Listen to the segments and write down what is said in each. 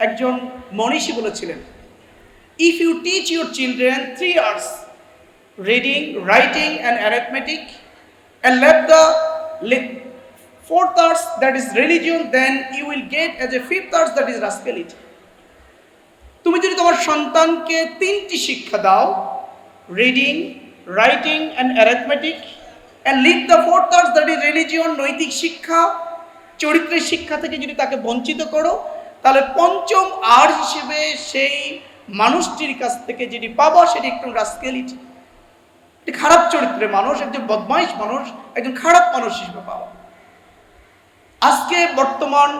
একজন মনীষী বলেছিলেন if you teach your children three arts reading writing and arithmetic and let the fourth arts that is religion then you will get as a fifth arts that is rascality. তুমি যদি তোমার সন্তানকে তিনটি শিক্ষা দাও reading writing and arithmetic and leave the fourth arts that is religion নৈতিক শিক্ষা, চরিত্রের শিক্ষা থেকে যদি তাকে বঞ্চিত করো তাহলে পঞ্চম আর হিসেবে সেই মানুষটির কাছ থেকে যেটি পাবা সেটি একটু রাস্কেলিটি, একটি খারাপ চরিত্রের মানুষ, একজন বদমাইশ মানুষ, একজন খারাপ মানুষ হিসেবে পাওয়া আজকে বর্তমান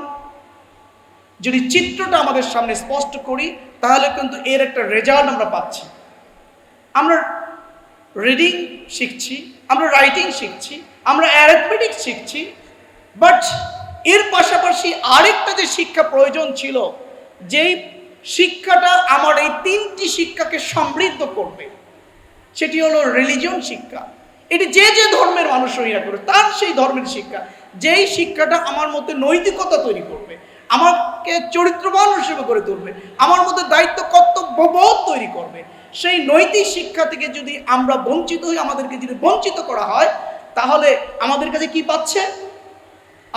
যদি চিত্রটা আমাদের সামনে স্পষ্ট করি, তাহলে কিন্তু এর একটা রেজাল্ট আমরা পাচ্ছি। আমরা রিডিং শিখছি, আমরা রাইটিং শিখছি, আমরা অ্যারেথমেটিক শিখছি বাট এর পাশাপাশি আরেকটা যে শিক্ষা প্রয়োজন ছিল, যেই শিক্ষাটা আমার এই তিনটি শিক্ষাকে সমৃদ্ধ করবে, সেটি হলো রিলিজিয়ন শিক্ষা। এটি যে যে ধর্মের মানুষ হইয়া করে তার সেই ধর্মের শিক্ষা, যেই শিক্ষাটা আমার মধ্যে নৈতিকতা তৈরি করবে, আমাকে চরিত্রবান হিসেবে করে তুলবে, আমার মধ্যে দায়িত্ব কর্তব্যবোধ তৈরি করবে, সেই নৈতিক শিক্ষা থেকে যদি আমরা বঞ্চিত হই, আমাদেরকে যদি বঞ্চিত করা হয়, তাহলে আমাদের কাছে কি পাচ্ছে?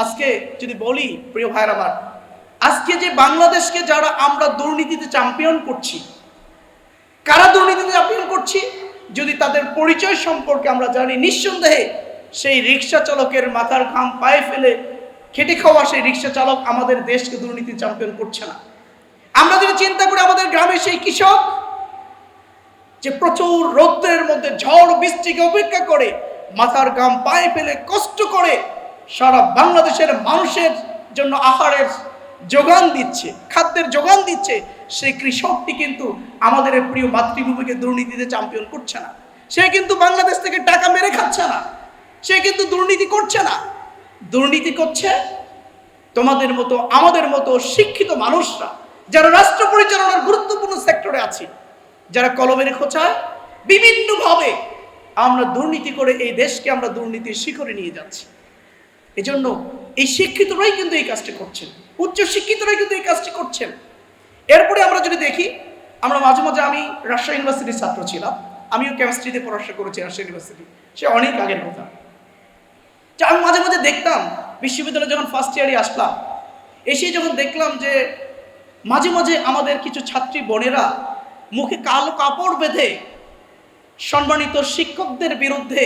আজকে যদি বলি, প্রিয় ভাইয়ের আমার, আজকে যে বাংলাদেশকে যারা আমরা দুর্নীতিতে চ্যাম্পিয়ন করছি, কারা দুর্নীতিতে চ্যাম্পিয়ন করছি, যদি তাদের পরিচয় সম্পর্কে আমরা জানি, নিঃসন্দেহে সেই রিক্সা চালকের মাথার ঘাম পায়ে ফেলে খেটে খাওয়া সেই রিক্সা চালক আমাদের দেশকে দুর্নীতি চ্যাম্পিয়ন করছে না। আমরা যদি চিন্তা করি, আমাদের গ্রামে সেই কৃষক যে প্রচুর রৌদ্রের মধ্যে ঝড় বৃষ্টিকে অপেক্ষা করে মাথার ঘাম পায়ে ফেলে কষ্ট করে সারা বাংলাদেশের মানুষের জন্য আহারের যোগান দিচ্ছে, খাদ্যের যোগান দিচ্ছে, সেই কৃষকটি কিন্তু আমাদের প্রিয় মাতৃভূমিকে দুর্নীতিতে চ্যাম্পিয়ন করছে না। সে কিন্তু বাংলাদেশ থেকে টাকা মেরে খাচ্ছে না। সে কিন্তু দুর্নীতি করছে না। দুর্নীতি করছে তোমাদের মতো, আমাদের মতো শিক্ষিত মানুষরা যারা রাষ্ট্র পরিচালনার গুরুত্বপূর্ণ সেক্টরে আছে, যারা কলমের খোঁচায় বিভিন্নভাবে আমরা দুর্নীতি করে এই দেশকে আমরা দুর্নীতির শিখরে নিয়ে যাচ্ছি। এজন্য এই শিক্ষিতরাই কিন্তু এই কাজটি করছেন, উচ্চ শিক্ষিতরাই কিন্তু এই কাজটি করছেন। এরপরে আমরা যদি দেখি, আমরা মাঝে মাঝে আমি রাজশাহী ইউনিভার্সিটির ছাত্র ছিলাম, আমিও কেমিস্ট্রিতে পড়াশোনা করেছি রাজশাহী ইউনিভার্সিটি। সে অনেক আগের কথা। যে আমি মাঝে মাঝে দেখতাম, বিশ্ববিদ্যালয়ে যখন ফার্স্ট ইয়ারে আসলাম, এসে যখন দেখলাম যে মাঝে মাঝে আমাদের কিছু ছাত্রী বোনেরা মুখে কালো কাপড় বেঁধে সম্মানিত শিক্ষকদের বিরুদ্ধে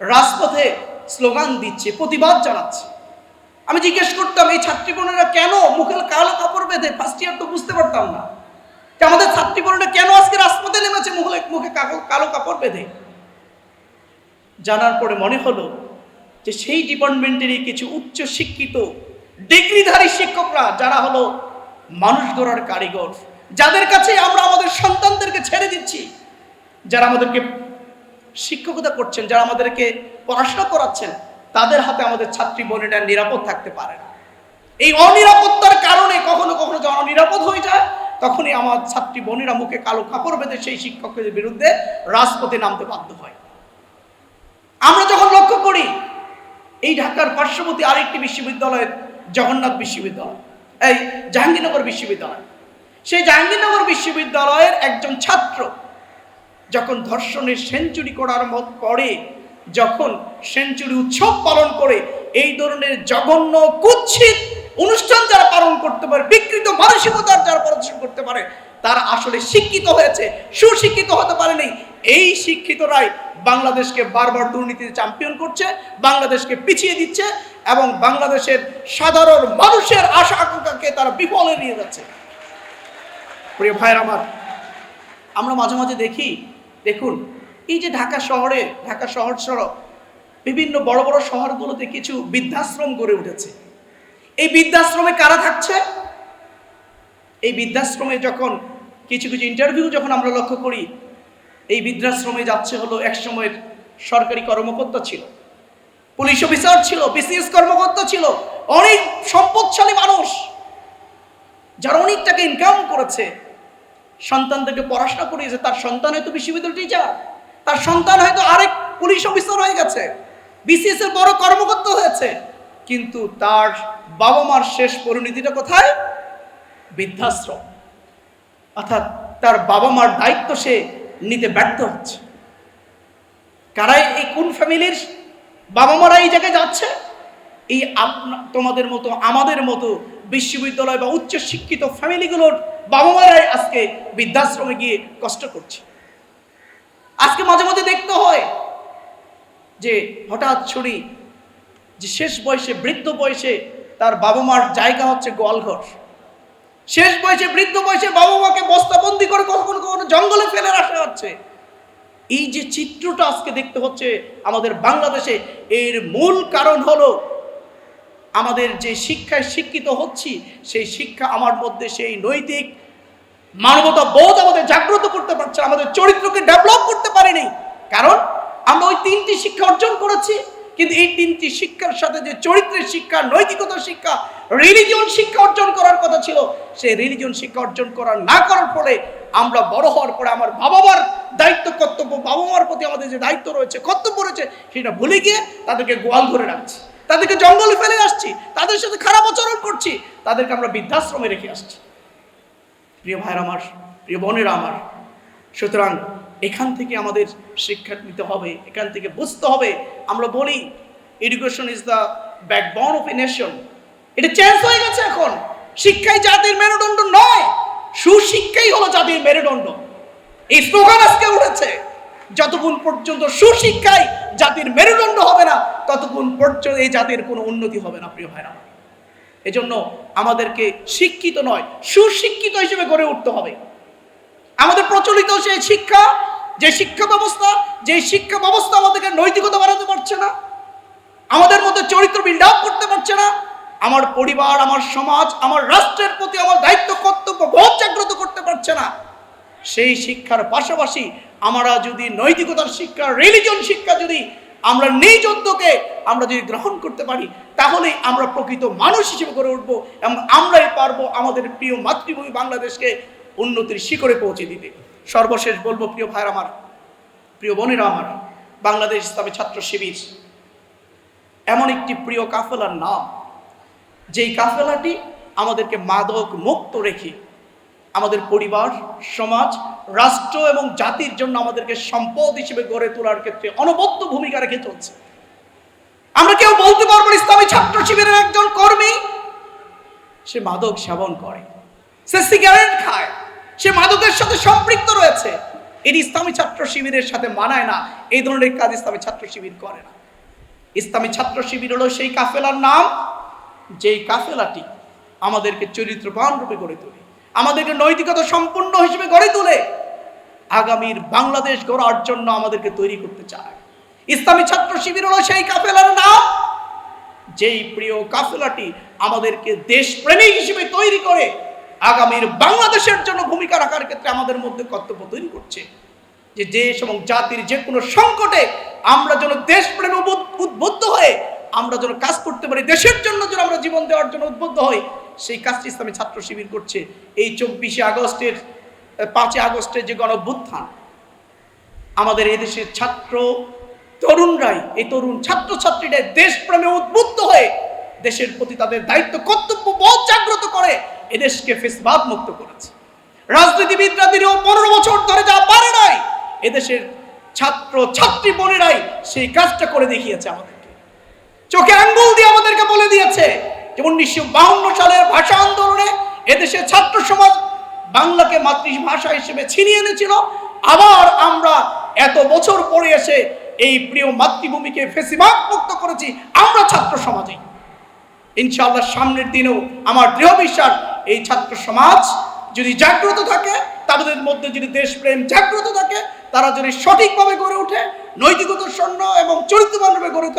রাজপথে স্লোগান দিচ্ছে, প্রতিবাদ জানাচ্ছে। আমি জিজ্ঞেস করতাম, এই ছাত্রী বোনেরা কেন মুখে কালো কাপড় বেঁধে ফার্স্ট ইয়ার তো বুঝতে পারতাম না? আমাদের ছাত্রী বোনেরা কেন আজকে রাজপথে নেমেছে মুখে মুখে কালো কাপড় বেঁধে? জানার পরে মনে হলো যে সেই ডিপার্টমেন্টেরই কিছু উচ্চ শিক্ষিত, ডিগ্রিধারী শিক্ষকরা, যারা হলো মানুষ গড়ার কারিগর, যাদের কাছে আমরা আমাদের সন্তানদেরকে ছেড়ে দিচ্ছি, যারা আমাদেরকে শিক্ষকতা করছেন, যারা আমাদেরকে পড়াশোনা করাচ্ছেন, তাদের হাতে আমাদের ছাত্রী বোনেরা নিরাপদ থাকতে পারে না। এই অনিরাপত্তার কারণে কখনো কখনো যখন অনিরাপদ হয়ে যায়, তখনই আমার ছাত্রী বোনেরা মুখে কালো কাপড় বেঁধে সেই শিক্ষকের বিরুদ্ধে রাজপথে নামতে বাধ্য হয়। আমরা যখন লক্ষ্য করি, এই ঢাকার পার্শ্ববর্তী আরেকটি বিশ্ববিদ্যালয়ের জগন্নাথ বিশ্ববিদ্যালয়, এই জাহাঙ্গীরনগর বিশ্ববিদ্যালয়, সেই জাহাঙ্গীরনগর বিশ্ববিদ্যালয়ের একজন ছাত্র যখন ধর্ষণের সেঞ্চুরি করার মত পরে, যখন সেঞ্চুরি উৎসব পালন করে, এই ধরনের জঘন্য, কুৎসিত অনুষ্ঠান যারা পালন করতে পারে, বিকৃত মানসিকতার যারা প্রদর্শন করতে পারে, তারা আসলে শিক্ষিত হয়েছে, সুশিক্ষিত হতে পারেনি। এই শিক্ষিতরাই বাংলাদেশকে বারবার দুর্নীতিতে চ্যাম্পিয়ন করছে, বাংলাদেশকে পিছিয়ে দিচ্ছে এবং বাংলাদেশের সাধারণ মানুষের আশা আকাঙ্ক্ষাকে তারা বিফলে নিয়ে যাচ্ছে। প্রিয় ভাইয়ের আমার, আমরা মাঝে মাঝে দেখি দেখুন, এই যে ঢাকা শহরে, ঢাকা শহর সড়ক, বিভিন্ন বড় বড় শহরগুলোতে কিছু বৃদ্ধাশ্রম গড়ে উঠেছে। এই বৃদ্ধাশ্রমে কারা থাকছে? এই বৃদ্ধাশ্রমে যখন কিছু কিছু ইন্টারভিউ যখন আমরা লক্ষ্য করি, এই বৃদ্ধাশ্রমে যাচ্ছে হলো এক সময়ের সরকারি কর্মকর্তা ছিল, পুলিশ অফিসার ছিল বিসিএস কর্মকর্তা ছিল, অনেক সম্পদশালী মানুষ, যারা অনেক টাকা ইনকাম করেছে। সন্তানদেরকে পড়াশোনা করিয়েছে তার সন্তান হয়তো বিশ্ববিদ্যালয় টিচার তার সন্তান হয়তো আরেক পুলিশ অফিসার হয়ে গেছে বিসিএস এর বড় কর্মকর্তা হয়েছে, কিন্তু তার বাবা মার শেষ পরিণতিটা কোথায়? বৃদ্ধাশ্রম। অর্থাৎ তার বাবা মার দায়িত্ব সে নিতে ব্যর্থ হচ্ছে। কারাই এই কোন ফ্যামিলির বাবা মারা এই জায়গায় যাচ্ছে? এই আপনা তোমাদের মতো, আমাদের মতো বিশ্ববিদ্যালয় বা উচ্চ শিক্ষিত ফ্যামিলিগুলোর বাবা মারাই আজকে বৃদ্ধাশ্রমে গিয়ে কষ্ট করছে। আজকে মাঝে মাঝে দেখতে হয় যে হঠাৎ ছুরি, যে শেষ বয়সে, বৃদ্ধ বয়সে তার বাবা মার জায়গা হচ্ছে গোয়ালঘর। শেষ বয়সে, বৃদ্ধ বয়সে বাবা মাকে বস্তাবন্দি করে কখনো কখনো জঙ্গলে ফেলে রাখা হচ্ছে। এই যে চিত্রটা আজকে দেখতে হচ্ছে আমাদের বাংলাদেশে, এর মূল কারণ হলো আমাদের যে শিক্ষায় শিক্ষিত হচ্ছি, সেই শিক্ষা আমার মধ্যে সেই নৈতিক মানবতা বোধ আমাদের জাগ্রত করতে পারছে, আমাদের চরিত্রকে ডেভেলপ করতে পারিনি। কারণ আমরা ওই তিনটি শিক্ষা অর্জন করেছি, কিন্তু এই তিনটি শিক্ষার সাথে যে চরিত্রের শিক্ষা, নৈতিকতার শিক্ষা রিলিজিয়ন শিক্ষা অর্জন করার কথা ছিল, সেই রিলিজিয়ন শিক্ষা অর্জন করার না করার ফলে আমরা বড় হওয়ার পরে আমার বাবা মার দায়িত্ব, কর্তব্য বাবা মার প্রতি আমাদের যে দায়িত্ব রয়েছে, কর্তব্য রয়েছে, সেটা ভুলে গিয়ে তাদেরকে গোয়াল ধরে রাখছি। তাদেরকে জঙ্গলে ফেলে আসছি, তাদের সাথে খারাপ আচরণ করছি, তাদেরকে আমরা বৃদ্ধাশ্রমে রেখে আসছি। প্রিয় ভাইয়ের আমার, প্রিয় বোনেরা আমার, সুতরাং এখান থেকে আমাদের শিক্ষা নিতে হবে, এখান থেকে বুঝতে হবে। আমরা বলি education is the backbone of a nation এটা চেঞ্জ হয়ে গেছে এখন। শিক্ষাই জাতির মেরুদণ্ড নয়, সুশিক্ষাই হলো জাতির মেরুদণ্ড। এই স্লোগান আজকে উঠেছে। যতক্ষণ পর্যন্ত সুশিক্ষাই জাতির মেরুদণ্ড হবে না, ততক্ষণ পর্যন্ত এই জাতির কোনো উন্নতি হবে না, প্রিয় ভাইরা এজন্য আমাদেরকে শিক্ষিত নয়, সুশিক্ষিত হিসেবে গড়ে উঠতে হবে। আমাদের প্রচলিত সেই শিক্ষা, যে শিক্ষা ব্যবস্থা, যে শিক্ষা ব্যবস্থা আমাদেরকে নৈতিকতা বাড়াতে পারছে না, আমাদের মধ্যে চরিত্র বিল্ড আপ করতে পারছে না, আমার পরিবার, আমার সমাজ, আমার রাষ্ট্রের প্রতি আমার দায়িত্ব, কর্তব্য বোধ জাগ্রত করতে পারছে না। সেই শিক্ষার পাশাপাশি আমরা যদি নৈতিকতার শিক্ষা রিলিজন শিক্ষা যদি আমরা নিজ উদ্যোগে আমরা যদি গ্রহণ করতে পারি, তাহলে আমরা প্রকৃত মানুষ হিসেবে গড়ে উঠবো এবং আমরাই পারব আমাদের প্রিয় মাতৃভূমি বাংলাদেশকে উন্নতির শিখরে পৌঁছে দিতে। সর্বশেষ বলব, প্রিয় ভাইয়ের আমার, প্রিয় বোনেরা আমার, বাংলাদেশ ইসলামী ছাত্র শিবির এমন একটি প্রিয় কাফেলার নাম, যেই কাফেলাটি আমাদেরকে মাদক মুক্ত রেখে আমাদের পরিবার, সমাজ, রাষ্ট্র এবং জাতির জন্য আমাদেরকে সম্পদ হিসেবে গড়ে তোলার ক্ষেত্রে অনবদ্য ভূমিকা রেখে চলছে। আমরা কেউ বলতে পারব ইসলামী ছাত্র শিবিরের একজন কর্মী, সে মাদক সেবন করে, সে সিগারেট খায়, সে মাদকের সাথে সম্পৃক্ত রয়েছে। এটি ইসলামী ছাত্র শিবিরের সাথে মানায় না, এই ধরনের কাজ ইসলামী ছাত্র শিবির করে না। ইসলামী ছাত্র শিবির হলো সেই কাফেলার নাম, যেই কাফেলাটি আমাদেরকে চরিত্রবান রূপে গড়ে তোলে। আমাদেরকে নৈতিকতা সম্পূর্ণ হিসেবে গড়ে তোলে। আগামীর বাংলাদেশ গড়ার জন্য আমাদেরকে তৈরি করতে চায়। ইসলামী ছাত্র শিবির হলো সেই কাফেলার নাম। যেই প্রিয় কাফেলাটি আমাদেরকে দেশপ্রেমী হিসেবে তৈরি করে আগামীর বাংলাদেশের জন্য ভূমিকা রাখার ক্ষেত্রে আমাদের মধ্যে কর্তব্য তৈরি করছে। যে দেশ এবং জাতির যে কোনো সংকটে আমরা যেন দেশপ্রেম উদ্বুদ্ধ- হয়ে আমরা যেন কাজ করতে পারি, দেশের জন্য যেন আমরা জীবন দেওয়ার জন্য উদ্বুদ্ধ হই সেই কাজটি ইসলামী ছাত্র শিবির করছে এই চব্বিশে আগস্টের পাঁচই আগস্টের যে গণভ্যুত্থান আমাদের এদেশের ছাত্র তরুণরাই, এই তরুণ ছাত্রছাত্রীরা দেশপ্রেমে উদ্বুদ্ধ হয়ে দেশের প্রতি তাদের দায়িত্ব, কর্তব্য বোধ জাগ্রত করে এদেশকে ফেসবাদ মুক্ত করেছে। রাজনীতিবিদরা দীর্ঘ পনেরো বছর ধরে যা পারে নাই এদেশের ছাত্র, ছাত্রী বোনেরাই সেই কাজটা করে দেখিয়েছে আমাদেরকে। চোখে আঙ্গুল দিয়ে আমাদেরকে বলে দিয়েছে যে উনিশশো বাহান্ন সালের ভাষা আন্দোলনে এদেশের ছাত্র সমাজ বাংলাকে মাতৃভাষা হিসেবে ছিনিয়ে এনেছিল। আবার আমরা এত বছর পরে এসে এই প্রিয় মাতৃভূমিকে ফেসিবাদ মুক্ত করেছি, আমরা ছাত্র সমাজে ইনশাআল্লাহ সামনের দিনেও আমার দৃঢ় বিশ্বাস, এই ছাত্র সমাজ যদি জাগ্রত থাকে, তাদের মধ্যে যদি দেশপ্রেম জাগ্রত থাকে, তারা যদি সঠিকভাবে গড়ে ওঠে নৈতিকতার স্বর্ণ এবং চরিত্রবানভাবে গড়ে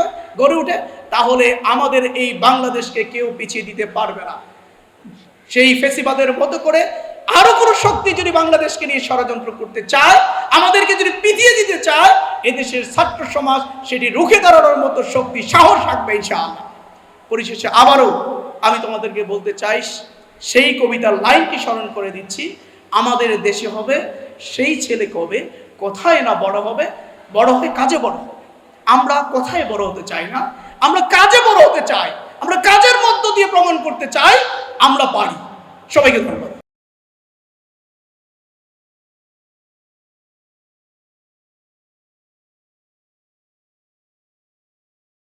গড়ে ওঠে তাহলে আমাদের এই বাংলাদেশকে কেউ পিছিয়ে দিতে পারবে না। সেই ফেসিবাদের মতো করে আরও কোনো শক্তি যদি বাংলাদেশকে নিয়ে ষড়যন্ত্র করতে চায়, আমাদেরকে যদি পিছিয়ে দিতে চায়, এদেশের ছাত্র সমাজ সেটি রুখে দাঁড়ানোর মতো শক্তি, সাহস রাখবে ইনশাআল্লাহ। পরিশেষে আবারও আমি তোমাদেরকে বলতে চাই, সেই কবিতার লাইনটি স্মরণ করে দিচ্ছি, আমাদের দেশে হবে, সেই ছেলে কবে, কোথায় না বড় হবে, বড় হয়ে কাজে বড় আমরা কোথায় বড় হতে চাই না আমরা কাজে বড় হতে চাই, আমরা কাজের মধ্য দিয়ে প্রমাণ করতে চাই, আমরা পারি। সবাইকে ধন্যবাদ।